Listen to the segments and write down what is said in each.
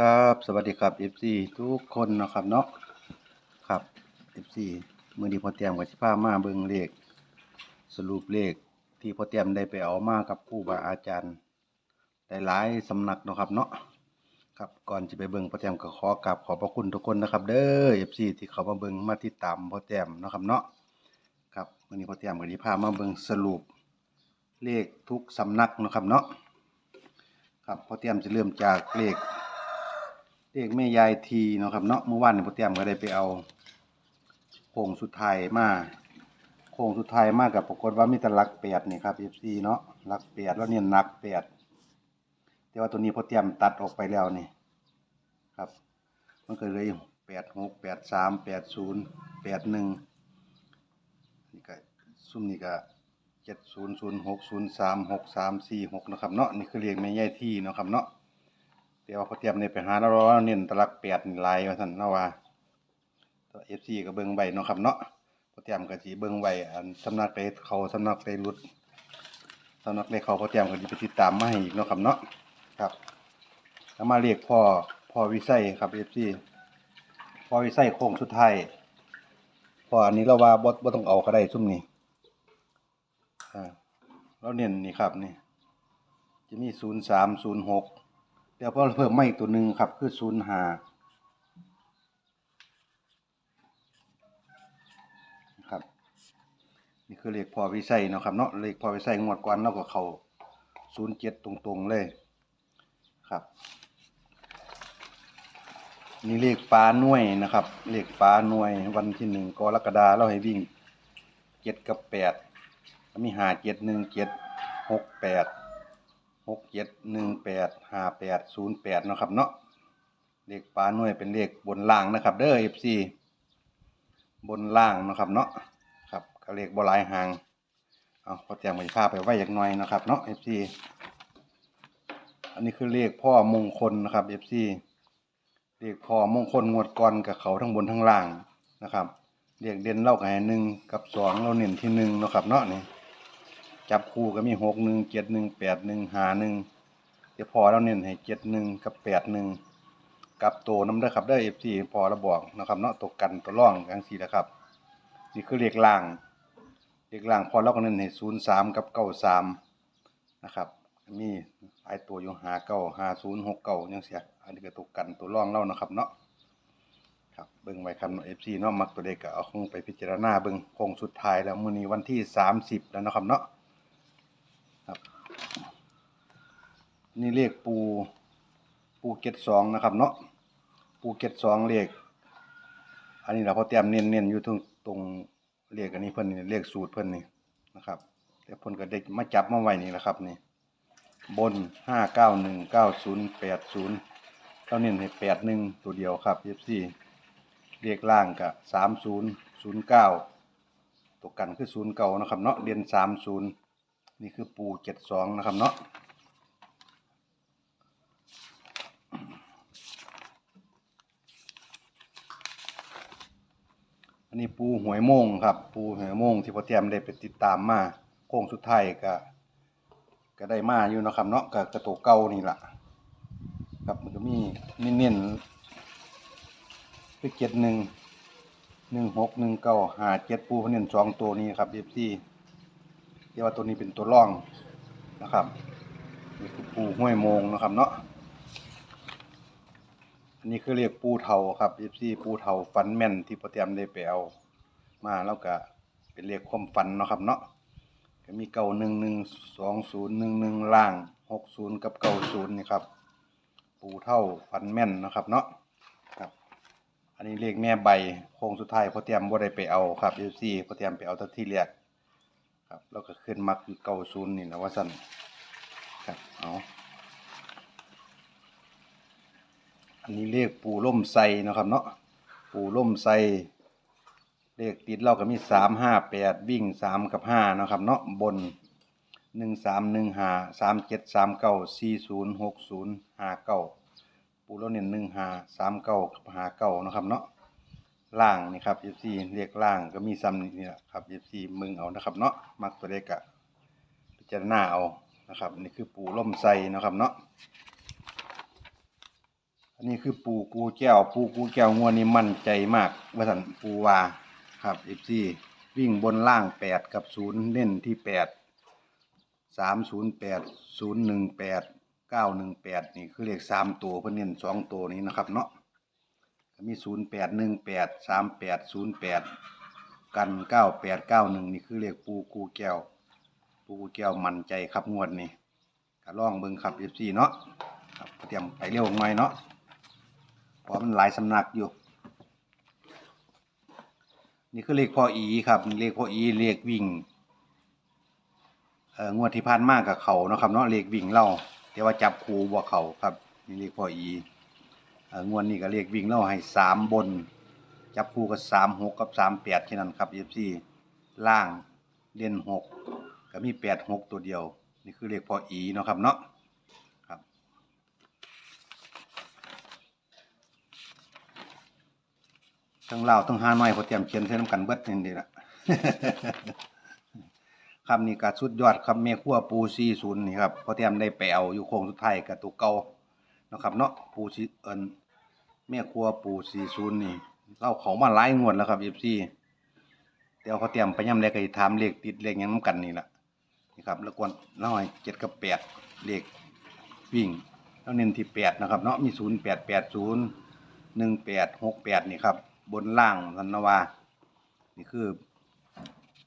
ครับสวัสดีครับ FC ทุกคนนะครับเนาะครับ FC มือนี้พ่อเตรียมกับสิพามาเบิงเลข สรุปเลขที่พอเตรียมได้ไปเอามากับครูบาอาจารย์ได้หลายสำนักนะครับเนาะครับก่อนจะไปเบิงพอเตรียมก็ขอกราบขอบพระคุณทุกคนนะครับ เด้อ FC ที่เขามาเบิงมาติดตามพอเตรียมนะครับเนาะครับมือนี้พ่อเตรียมก็สิพามาเบิงสรุปเลขทุกสำนักนะครับเนาะครับพอเตรียมจะเริ่มจากเลข เลขแม่ยายทีเนาะครับเนาะเมื่อวานนี่พ่อเตรียมก็ได้ไปเอาโค้งสุดท้ายมาโค้งสุดท้ายมากับปรากฏว่ามีแต่หลักแปดนี่ครับ FC เนาะหลักแปดแล้วเนี่ยหนักแปดแต่ว่าตัวนี้พ่อเตรียมตัดออกไปแล้วนี่ครับ มันก็เลยแปดหกแปดสามแปดศูนย์แปดหนึ่งนี่ก็ซุ่มนี่ก็เจ็ดศูนย์ศูนย์หกศูนย์สามหกสามสี่หกนะครับเนาะนี่คือเลขแม่ยายทีเนาะครับเนาะ แต่ว่าพอเตรียมในไปหาแล้วเราเน้นตะลักแปดนี่ลายว่าซั่นเนาะว่าตัว FC ก็เบิ่งไว้เนาะครับเนาะพอเตรียมก็สิเบิ่งไว้อันสำนักไปเขาสำนักไปหลุดสำนักไปเขาพอเตรียมก็สิไปติดตามมาให้อีกเนาะครับเนาะครับแล้วมาเรียกพ่อพ่อวิไสครับ FC พ่อวิไสโค้งสุดท้ายพ่ออันนี้เราว่าบ่บ่ต้องเอาก็ได้ซุ่มนี้อ่าเราเน้นนี่ครับนี่จะมีศูนย์สามศูนย์หก ดี๋ยวพอเพิ่มไมาอีกตัวหนึ่งครับ คือศูนย์หาครับ นี่คือเลขพอวิไสเนาะครับเนาะเลขพอวิไสงวดก่อนเราก็เขาศูนย์เจ็ดตรงๆเลยครับนี่เลขปลาหน่วยนะครับเลขปลาหน่วยวันที่หนึ่งกรกฎาเราให้วิ่งเจ็ดกับแปดมีหาเจ็ดหนึ่งเจ็ดหกแปด หกเจ็ดหนึ่งแปดห้าแปดศูนย์แปดเนาะครับเนาะเลขปลาหน่วยเป็นเลขบนล่างนะครับ เด้อเอฟซีบนล่างเนาะครับเนาะครับก็เลขบลายหางเอาพอเตรียมไปภาพไปไว้อย่างน้อยนะครับเนาะเอฟซีอันนี้คือเลขพ่อมงคลนะครับเอฟซีเลขพ่อมงคลงวดก่อนกับเขาทั้งบนทั้งล่างนะครับเลขเด่นเล่ากับหนึ่งกับสองเราเน้นที่หนึ่งเนาะครับเนาะนี่ จับคู่ก็มีหกหนึ่งเจ็ดหนึ่งแปดหนึ่งหาหนึ่งเดี๋ยวพอเราเน้นให้เจ็ดหนึ่งกับแปดหนึ่งกับตัวน้ำเด้ครับได้เอฟซีพอเราบอกนะครับเนาะตัวกันตัวร่องกังสี่นะครับ นี่คือเลขล่างเลขล่างพอเราก็เน้นให้ศูนย์สามกับเก้าสามนะครับมีหลายตัวอยู่หาเก้าหาศูนย์หกเก้ายังเสียอันนี้ก็ตัวกันตัวร่องเล่านะครับเนาะครับเบิ่งไว้ครับเอฟซีเนาะมักตัวเด็กก็เอาคงไปพิจารณาเบิ่งคงสุดท้ายแล้วมื้อนี้วันที่สามสิบแล้วนะครับเนาะ ครับ นี่เลขปู ปูเก็ดสองนะครับเนาะ ปูเก็ดสองเลข อันนี้เราพอเตรียมเน้นๆอยู่ตรงตรงเลขอันนี้เพิ่นนี่เลขสูตรเพิ่นนี่นะครับ แต่เพิ่นก็ได้มาจับมาไว้นี่แหละครับนี่ บนห้าเก้าหนึ่งเก้าศูนย์แปดศูนย์เราเน้ให้แปดหนึ่งตัวเดียวครับเอฟซีเลขล่างก็สามศูนย์ศูนย์เก้าตัวกันคือศูนย์เก้านะครับเนาะเรียนสามศูนย์นี่คือปูเจ็ดสองนะครับเนาะ อันนี้ปูหวยโมงครับ ปูหวยโมงที่พ่อเตรียมได้ไปติดตามมาโค้งสุดท้ายก็ก็ได้มาอยู่นะครับเนาะกับกระตวเก่านี่แหละครับมันก็มีเน้นๆคือเจ็ดหนึ่งหนึ่งหกหนึ่งเก้าหาเจ็ดปูเน้นสองตัวนี้ครับเอฟซีเรียกว่าตัวนี้เป็นตัวร่องนะครับนี่คือปูห้วยโมงนะครับเนาะ อันนี้คือเรียกปูเทาครับยีซี่ปูเทาฟันแม่นที่โปรเตรียมได้ไปเอามาแล้วก็เป็นเรียกความฟันเนาะครับเนาะก็มีเก้าหนึ่งหนึ่งสองศูนย์หนึ่งหนึ่งล่างหกศูนย์กับเก้าศูนย์นี่ครับ ปูเท่าฟันแม่นนะครับเนาะครับ อันนี้เรียกแม่ใบโค้งสุดท้ายโปรเตรียมบ่ได้ไปเอาครับยีซี่โปรเตรียมไปเอาทัที่เรียกครับแล้วก็ขึ้นมาคือเก้าศูนย์นี่นะว่าสั่นครับเอา อันนี้เลขปูล่มไซนะครับเนาะปูล่มไซเลขติดเราก็มีสามห้าแปดวิ่งสามกับห้านะครับเนาะบนหนึ่งสามหนึ่งห้าสามเจ็ดสามเก้าสี่ศูนย์หกศูนย์ห้าเก้าปูเราเนี่ยหนึ่งห้าสามเก้ากับห้าเก้านะครับเนาะล่างนี่ครับ FC เรียกล่างก็มีซ้ำนี่แหละครับ FC มึงเอานะครับเนาะมักตัวเล็กอะพิจารณาเอานะครับนี่คือปูล่มไซนะครับเนาะ อันนี้คือปูกูแก้ว ปูกูแก้วงวดนี้มั่นใจมากว่าสันปูวาครับเอฟซีวิ่งบนล่างแปดกับศูนย์เล่นที่แปดสามศูนย์แปดศูนย์หนึ่งแปดเก้าหนึ่งแปดนี่คือเลขสามตัวเพื่อนเน้นสองตัวนี้นะครับเนาะมีศูนย์แปดหนึ่งแปดสามแปดศูนย์แปดกันเก้าแปดเก้าหนึ่งนี่คือเลขปูกูแก้ว ปูกูแก้วมั่นใจครับงวดนี้ก็ลองเบิ่งครับเอฟซีเนาะครับเตรียมไปเร็วหน่อยเนาะ เพราะมันหลายสำนักอยู่ นี่คือเลขพ่ออีครับเลขพ่ออีเลขวิ่งเอ่องวดที่ผ่านมากกับเขาเนาะครับเนาะเลขวิ่งเล่าแต่ว่าจับคูบ่เขาครับนี่เลขพ่ออีเอ่องวดนี้ก็เลขวิ่งเล่าให้สามบน จับคู่กับสามหกกับสามแปดแค่นั้นครับเอฟซีล่างเด่นหกก็มีแปดหกตัวเดียว นี่คือเลขพ่ออีเนาะครับเนาะครับ ทั้งเลาทั้งฮานอยพอเตรียมเขียนใส่น้ำกันเบิดนี่ดีละคำนี้ก็สุดยอดครับแม่ครัวปูซีศูนย์นี่ครับพอเตรียมได้ไปเอาอยู่โค้งสุดท้ายกับตัวเก่านะครับเนาะปูซีเอินแม่ครัวปูซีศูนย์นี่เราเขามาหลายงวดแล้วครับเอฟซีเดี๋ยวพอเตรียมไปย่ำเลขไอ้ถามเลขติดเลขยังน้ำกันนี่แหละนี่ครับแล้วกวนน้อยเจ็ดกับแปดเลขวิ่งแล้วเน้นที่แปดนะครับเนาะมีศูนย์แปดแปดศูนย์หนึ่งแปดหกแปดนี่ครับ บนล่างสันนวา นี่คือ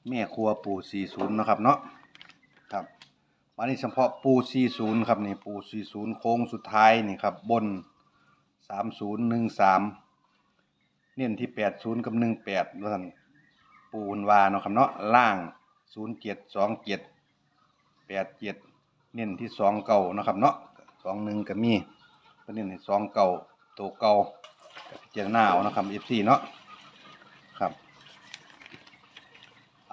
แม่ครัวปู40เนาะครับเนาะครับวันนี้เฉพาะปู40ครับนี่ปู40โค้งสุดท้ายนี่ครับบน3013เน้นที่80กับ18ว่าซั่นปูนวาเนาะครับเนาะล่าง0727 87เน้นที่2เก่าเนาะครับเนาะ21ก็มีก็เน้นที่2เก่าตัวเก่า ก็พิจารณาเอานะครับ FC เนาะครับ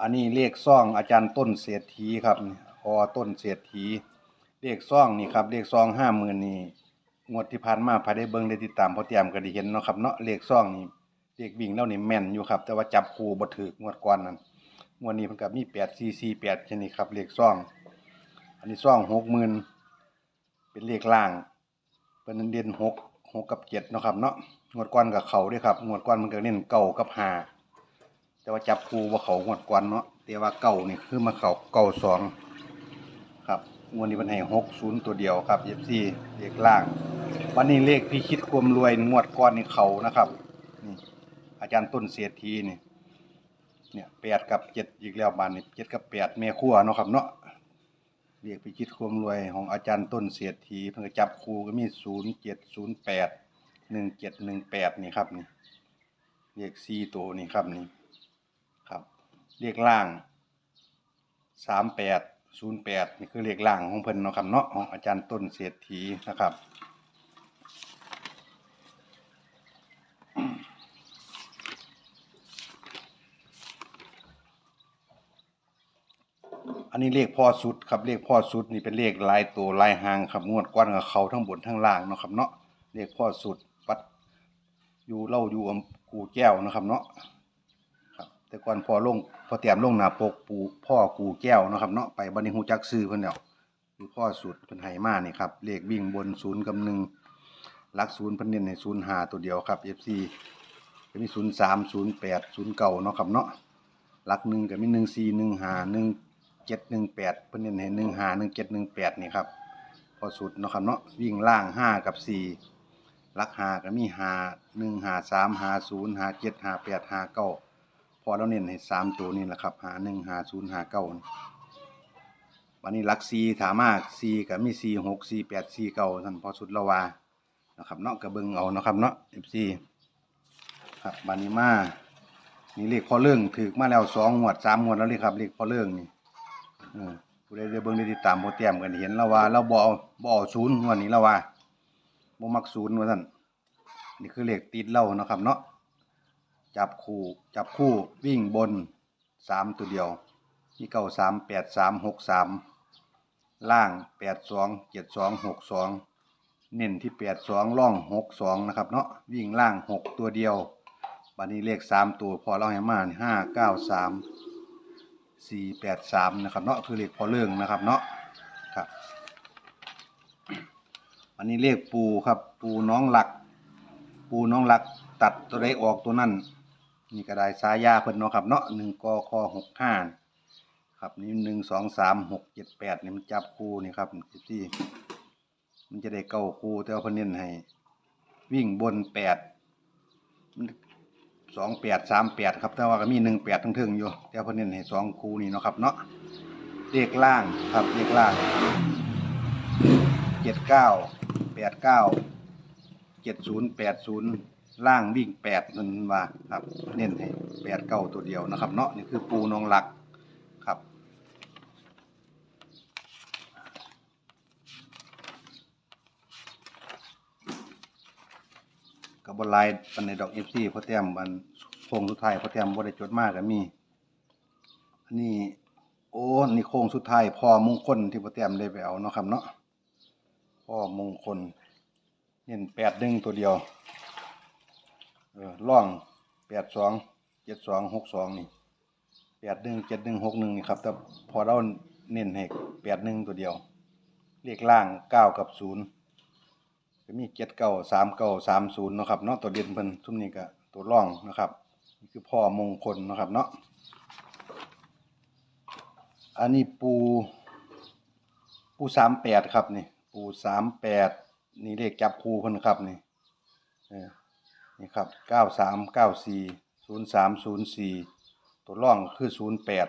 อันนี้เลขซ่องอาจารย์ต้นเศรษฐีครับอต้นเศรษฐีเลขซ่องนี่ครับเลขซ่องห้าหมื่นนี่งวดที่ผ่านมาพายได้เบิ่งได้ติดตามพอเตรียมก็ได้เห็นเนาะครับเนาะเลขซ่องนี่เลขวิ่งแล้วนี่แม่นอยู่ครับ แต่ว่าจับคู่บ่ถูกงวดก่อนนั้นงวดนี้เพิ่นก็มี8 4 4 8แค่นี้ครับเลขซ่อง อันนี้ซ่อง60,000เป็นเลขล่างเพิ่นเด่น6 6กับ7เนาะครับเนาะ งวดก่อนก็เขาด้วยครับงวดก่อนมันก็เน้นเก้ากับหาแต่ว่าจับคูว่าเขางวดกวนเนาะแต่ว่าเก่านี่คือมาเขาเก่าสองครับงวดนี้มันให้หกศูนย์ตัวเดียวครับเอฟซีเลขล่าง วันนี้เลขพี่คิดความรวยงวดก้อนนี่เขานะครับนี่อาจารย์ต้นเศรษฐีนี่เนี่ยแปดกับเจ็ดอีกแล้วบานนี่เจ็ดกับแปดเมียขั้วเนาะครับเนาะเรียกพี่คิดความรวยของอาจารย์ต้นเศรษฐีเพิ่งจับครูก็มีศูนย์เจ็ดศูนย์แปด หนึ่งเจ็ดหนึ่งแปดนี่ครับนี่เลขสี่ตัวนี่ครับนี่ครับเลขล่างสามแปดศูนย์แปดนี่คือเลขล่างของเพิ่นเนาะครับเนาะของอาจารย์ต้นเศรษฐีนะครับอันนี้เลขพ่อสุดครับเลขพ่อสุดนี่เป็นเลขลายตัวลายหางครับงวดก้อนกับเขาทั้งบนทั้งล่างเนาะครับเนาะเลขพ่อสุดวัด อยู่เล่าอยู่อำกูแก้วนะครับ เนาะครับ แต่ก่อนพอลงพอเตรียมลงหนาปกปูพ่อกูแก้วนะครับ เนาะไปบัดนี้ฮู้จักซื้อเพิ่นแล้วคือพ่อสูตรเพิ่นให้มานี่ครับเลขวิ่งบนศูนย์กับหนึ่งหลักศูนย์เพิ่นเน้นให้ศูนย์หาตัวเดียวครับ FC ก็มี03 08 09เนาะครับเนาะหลักหนึ่งก็มี14 15 17 18เพิ่นเน้นให้15 17 18นี่ครับพอสูตรเนาะครับเนาะวิ่งล่าง5กับ4ห ลัก5ก็มี5 1 5 3 5 0 5 7 5 8 5 9พอเราเน้นให้สามตัวนี่แหละครับหาหนึ่งหาศูนย์หาเก้าวันนี้ลักซีถามากซีกับมีซีหกซีแปดซีเก้าท่านพอสุดละวานะครับเนาะกระเบิงเอานะครับเนาะเอฟซีครับบานิมานี่เลขพอเรื่องถือมาแล้วสองงวดสามงวดแล้วเลยครับเลขพอเรื่องนี่เออผู้ใดได้เบิ่งได้ติดตามโปรแกรมกันเห็นล้วว่าเราบ่อบ่อศูนย์วดนี้แล้วว่า บ่มักศูนย์ว่าท่านนี่คือเลขติดเล่านะครับเนาะจับคู่จับคู่วิ่งบนสามตัวเดียวมีเก้าสามแปดสามหกสามล่างแปดสองเจ็ดสองหกสองเน้นที่แปดสองล่องหกสองนะครับเนาะวิ่งล่างหกตัวเดียวบัดนี้เลขสามตัวพอเราให้มาห้าเก้าสามสี่แปดสามนะครับเนาะคือเลขพอเรื่องนะครับเนาะครับ อันนี้เลขปูครับ ปูน้องหลัก ปูน้องรัก ตัดตัวใดออกตัวนั้นนี่ก็ได้สายาเพิ่นเนาะครับเนาะหนึ่งกคหกห้าครับนี่หนึ่งสองสามหกเจ็ดแปดนี่มันจับคู่นี่ครับสิบสี่มันจะได้เก้าคู่แต่ว่าเพิ่นเน้นให้ วิ่งบนแปดสองแปดสามแปดครับแต่ว่าก็มีหนึ่งแปดทั้งเทิงอยู่ แต่ว่าเพิ่นเน้นให้สองคู่นี่เนาะครับเนาะเลขล่างครับเลขล่างเจ็ดเก้า แปดเก้าเจ็ดศูนย์แปดศูนย์ล่างวิ่งแปดนั่นว่าครับ เน้นให้แปดเก้าตัวเดียวนะครับ เนาะนี่คือปูนองหลักครับ กับบลายปันในดอกเอฟซีพอแต้มมันโค้งสุดท้ายพอแต้มบ่ได้จดมากก็มี อันนี้โอ้นี่โค้งสุดท้ายพอมงคลที่พอแต้มได้ไปเอาเนาะครับเนาะ พ่อมงคลเน้นแปดหนึ่งตัวเดียว เออล่องแปดสองเจ็ดสองหกสองนี่แปดหนึ่งเจ็ดหนึ่งหกหนึ่งนี่ครับ แต่พอเราเน้นให้แปดหนึ่งตัวเดียว เลขล่างเก้ากับศูนย์ก็มีเจ็ดเก้าสามเก้าสามศูนย์นะครับเนาะตัวเด่นเพิ่นทุ่มนี้ก็ตัวร่องนะครับนี่คือพ่อมงคลนะครับเนาะอันนี้ปูปูสามแปดครับนี่ ปูสามแปดนี่เลขจับคูเพิ่นครับนี่นี่ครับเก้าสามเก้าสี่ศูนย์สามศูนย์สี่ตัวร่องคือศูนย์แปด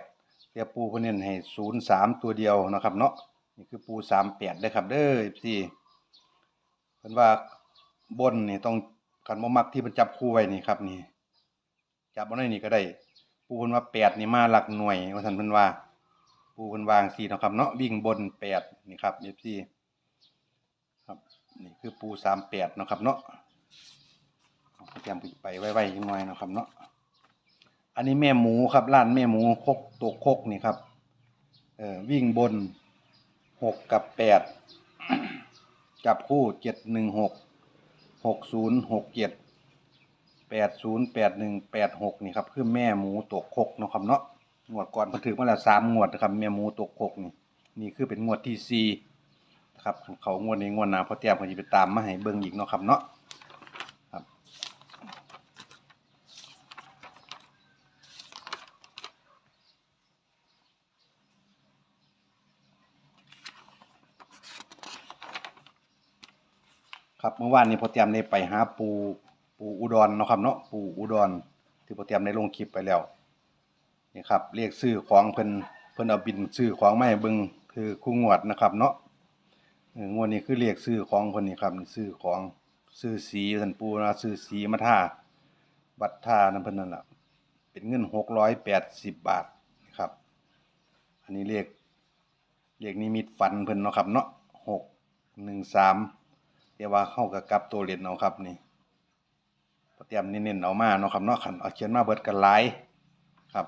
เรียปูเพิ่นเน้นให้ศูนย์สามตัวเดียวนะครับเนาะนี่คือปูสามแปดได้ครับเด้อสี่เพิ่นว่าบนนี่ต้องคันบ่มักที่เพิ่นจับคู่ไว้นี่ครับนี่จับบ่ได้นี่ก็ได้ ปูเพิ่นว่าแปดนี่มาหลักหน่วยว่าซั่นเพิ่นว่าปูเพิ่นวางสี่นะครับเนาะวิ่งบนแปดนี่ครับ FC ครับ นี่คือปูสามแปดนะครับเนาะเอาพยมไปไว้ๆจังหน่อยนะครับเนาะอันนี้แม่หมูครับร้านแม่หมูคกตัวคกนี่ครับเอ่อวิ่งบนหกกับแปดจับคู่เจ็ดหนึ่งหกหกศูนย์หกเจ็ดแปดศูนย์แปดหนึ่งแปดหกนี่ครับคือแม่หมูตัวคกนะครับเนาะงวดก่อนเพิ่นถือมาแล้วสามงวดนะครับแม่หมูตัวคกนี่นี่คือเป็นงวดที่สี่ ครับเขางวดนี้งวดหน้าพอแต้มเขาจะไปตามมาให้เบิ่งอีกเนาะครับเนาะครับ ครับเมื่อวานนี้พอแต้มได้ไปหาปูปูอุดรเนาะครับเนาะปูอุดรที่พอแต้มได้ลงคลิปไปแล้วนี่ครับเรียกซื้อของเพิ่นเพิ่นเอาบินซื้อของมาให้เบิ่งคือคู่งวดนะครับเนาะ งวดนี้คือเรียกซื้อของคนนี้ครับซื้อของซื้อสีท่านปูนะซื้อสีมาท่าบัตรท่านั่นเพิ่นนั่นล่ะเป็นเงินหกร้อยแปดสิบบาทครับ อันนี้เรียกเรียกนิมิตฝันเพิ่นเนาะครับเนาะหกหนึ่งสามเดี๋ยวว่าเข้ากับกลับตัวเรียนเอาครับนี่เตรียมเน้นๆเอามาเนาะครับเนาะขันเอาเขียนมาเบิดกันหลายครับ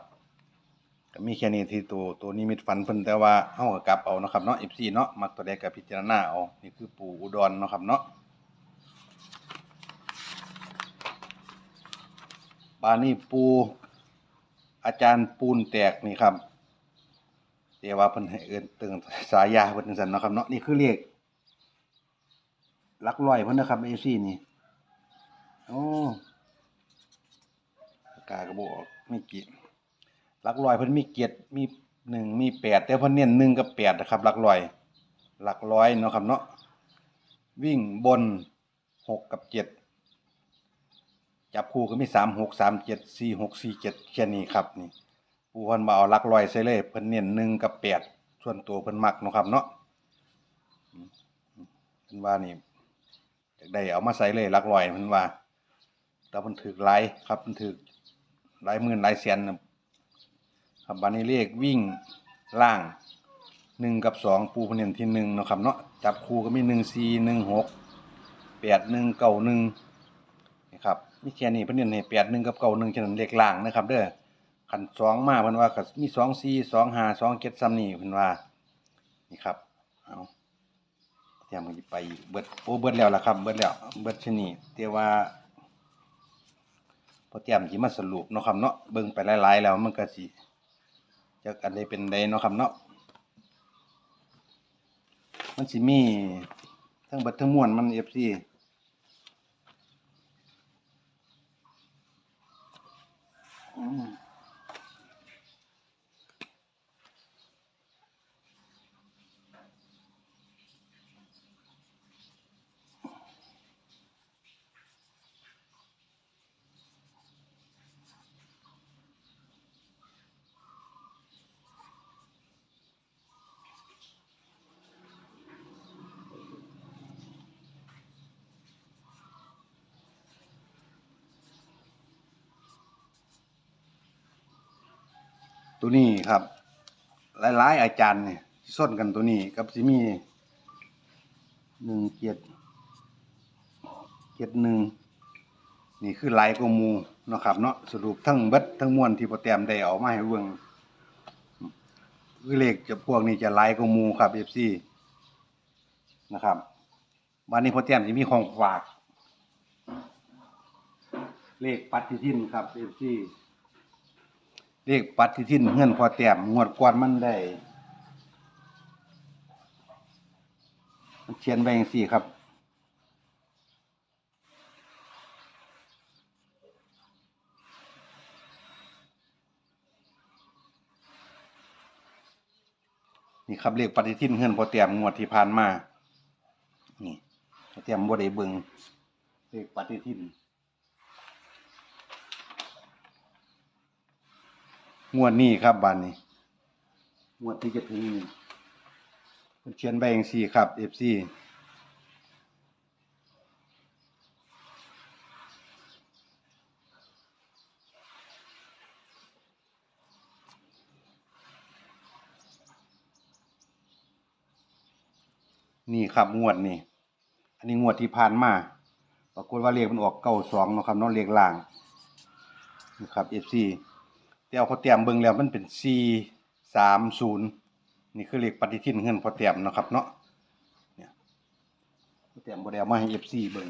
ก็มีแค่นี้ที่ตัวตัวนิมิตฝันเพิ่นแต่ว่าเฮาก็กลับเอาเนาะครับเนาะ FC เนาะมักตัวใดก็พิจารณาเอานี่คือปู่อุดรเนาะครับเนาะบานี้ปูอาจารย์ปูนแตกนี่ครับเดี๋ยวว่าเพิ่นให้เอิ้นตึงสายาเพิ่นจังซั่นเนาะครับเนาะนี่คือเลขหลักร้อยเพิ่นนะครับ FC นี่โอ้ปากกาก็บ่อกไม่กี่ ลักร้อยเพิ่นมีเกียรติมีหนึ่งมีแปดแต่เพิ่นเน้นหนึ่งกับแปดนะครับลักร้อยหลักร้อยเนาะครับเนาะวิ่งบนหกกับเจ็ดจับคู่ก็มีสามหกสามเจ็ดสี่หกสี่เจ็ดแค่นี้ครับนี่ปูเพิ่นมาเอาลักร้อยใส่เลยเพิ่นเน้นหนึ่งกับแปดส่วนตัวเพิ่นมักเนาะครับเนาะเพิ่นว่านี่อยากได้เอามาใส่เลยลักร้อยเพิ่นว่าแต่เพิ่นถือหลายครับเพิ่นถือหลายหมื่นหลายแสนนะ ครับบันนี้เลขวิ่งล่างหนึ่งกับสองปูพเนียนที่หนึ่งเนาะครับเนาะจับคู่ก็มีหนึ่งสี่หนึ่งหกแปดหนึ่งเก้าหนึ่งนี่ครับมีแค่นี้พนเนียนให้แปดหนึ่งกับเก้าหนึ่งแค่นั้นเลขล่างนะครับ เด้อขันสองมาเพิ่นว่าก็มีสองสี่สองห้าสองเจ็ดซ้ำนี่เพิ่นว่านี่ครับเอาเตรียมมันสิไปเบิดโอ้เบิดแล้วล่ะครับเบิดแล้วเบิดชนีแต่ว่าพอเตรียมสิมาสรุปเนาะครับเนาะเบิ่งไปหลายๆแล้วมันก็สิ จากอันนี้เป็นไดเนาะครับเนาะมันสิมีทั้งบัดทั้งมวลมันเอฟซีอืม ตัวนี้ครับ หลายๆอาจารย์เนี่ยส้นกันตัวนี้กับสิมีหนึ่งเจ็ดเจ็ดหนึ่งนี่คือลายกมูเนาะครับเนาะสรุปทั้งเบิดทั้งมวลที่โปรแกรมได้เอามาให้เบิ่งคือเลขจะพวกนี้จะลายกมูครับ FC นะครับวันนี้โปรแกรมจะมีของฝาก เลขปฏิทินครับ FC เลขปฏิทินเงินพอแต้มงวดก่อนมันได้ มันเขียนไว้อย่างสี่ครับ นี่ครับเลขปฏิทินเงินพอแต้มงวดที่ผ่านมา นี่พอแต้มบ่ได้เบิ่งเลขปฏิทิน งวดนี้ครับบันนี้ งวดที่จะถึงนี้เพิ่นเขียนใบอย่างสี่ครับ FC นี่ครับงวดนี้อันนี้งวดที่ผ่านมา ปรากฏว่าเลขมันออกเก้าสองเนาะครับเนาะเลขล่างนี่ครับ FC แต่เอาพอเตรียมเบิ่งแล้วมันเป็น C สามศูนย์นี่คือเลขปฏิทินเงินพอเตรียมนะครับเนาะเนี่ยพอเตรียมบ่ได้อามาให้ FC เบิ่ง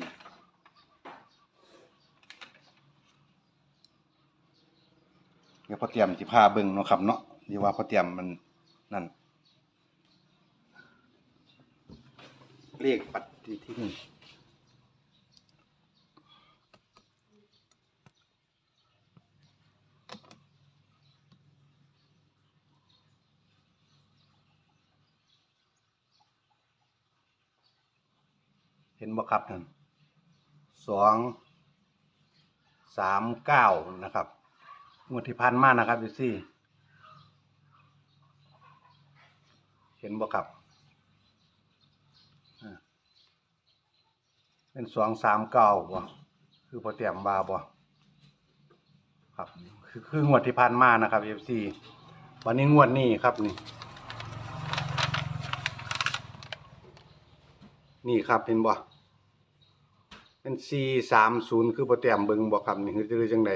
เดี๋ยวพอเตรียมสิพาเบิ่งเนาะครับเนาะดีวว่าพอเตรียมมันนั่นเลขปฏิทิน นบ่ครับนั่นสองสามเก้านะครับงวดที่ผ่านมานะครับดูสิเห็นบ่ครับเป็นสองสามเก้าบ่คือพอเตรียมบาบ่ครับคือคืองวดที่ผ่านมานะครับเอฟซีวันนี้งวดนี้ครับนี่ นี่ครับเห็นบ่ เป็น C สามศูนย์คือโปรแกรมเบิงบ่ครับนี่คือจังใด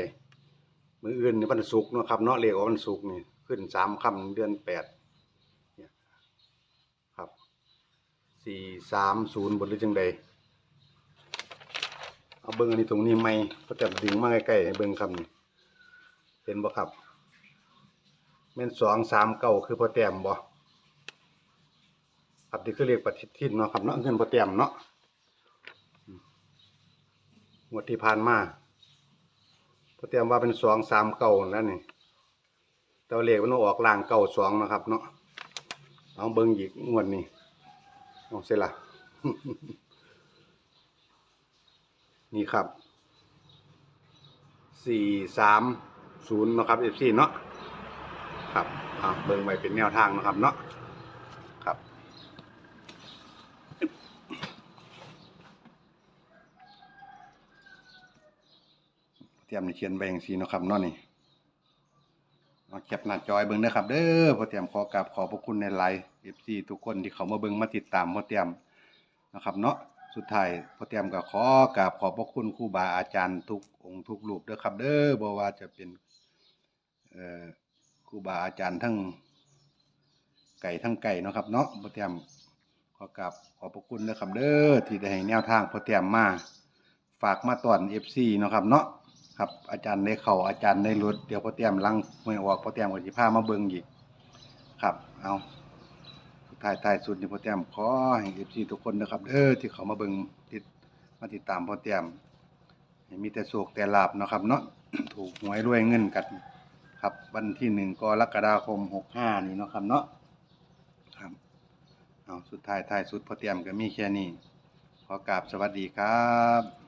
มืออื่นนี่วันศุกร์เนาะครับเนาะเลขออกวันศุกร์นี่ขึ้นสามคำเดือนแปดครับ C สามศูนย์บนหรือจังใดเอาเบิงอันนี้ตรงนี้ไหมโปรแกรมดึงมาใกล้ๆเบิงครับนี่เห็นบ่ครับแม่นสองสามเก้าคือโปรแกรมบ่ครับนี่คือเลขปฏิทินเนาะครับเนาะเงินพอเตรียมเนาะ งวดที่ผ่านมาพอเตรียมว่าเป็นสองสามเก้าแล้วนี่แต่ว่าเลขมันออกล่างเก้าสองนะครับเนาะเอาเบิ้งอีกงวดนี้เอาเสร็จละนี่ครับสี่สามศูนย์นะครับเอฟซีเนาะครับเอาเบิ้งไว้เป็นแนวทางนะครับเนาะครับ เตรียมนี่เขียนไว้จังซี่เนาะครับเนาะนี่เอาแคปหน้าจอยเบิ่งเด้อครับ เด้อพอเตรียมขอกราบขอบพระคุณในไลน์ FC ทุกคนที่เขามาเบิ่งมาติดตามพอเตรียมนะครับ เนาะสุดท้ายพอเตรียมก็ขอกราบขอบพระคุณครูบาอาจารย์ทุกองค์ทุกรูปเด้อครับ เด้อบ่ว่าจะเป็นเอ่อครูบาอาจารย์ทั้งไก่ทั้งไก่เนาะครับ เนาะพอเตรียมขอกราบขอบพระคุณเด้อครับเด้อที่ได้ให้แนวทางพอเตรียมมาฝากมาตอน FC เนาะครับเนาะ ครับอาจารย์ได้เข้าอาจารย์ได้รถเดี๋ยวพอเตรียมลังไม่ออกพอเตรียมก็สิพามาเบิ่งอีกครับ เอาสุดท้ายท้ายสุดนี่พอเตรียมขอให้ FC ทุกคนนะครับเด้อที่เขามาเบิ่งติดมาติดตามพอเตรียมให้มีแต่โชคแต่ลาบนะครับเนาะถูกหวยรวยเงินกันครับวันที่หนึ่งกรกฎาคมหกห้านี่เนาะครับเนาะครับเอาสุดท้ายท้ายสุดพอเตรียมก็มีแค่นี้ขอกราบสวัสดีครับ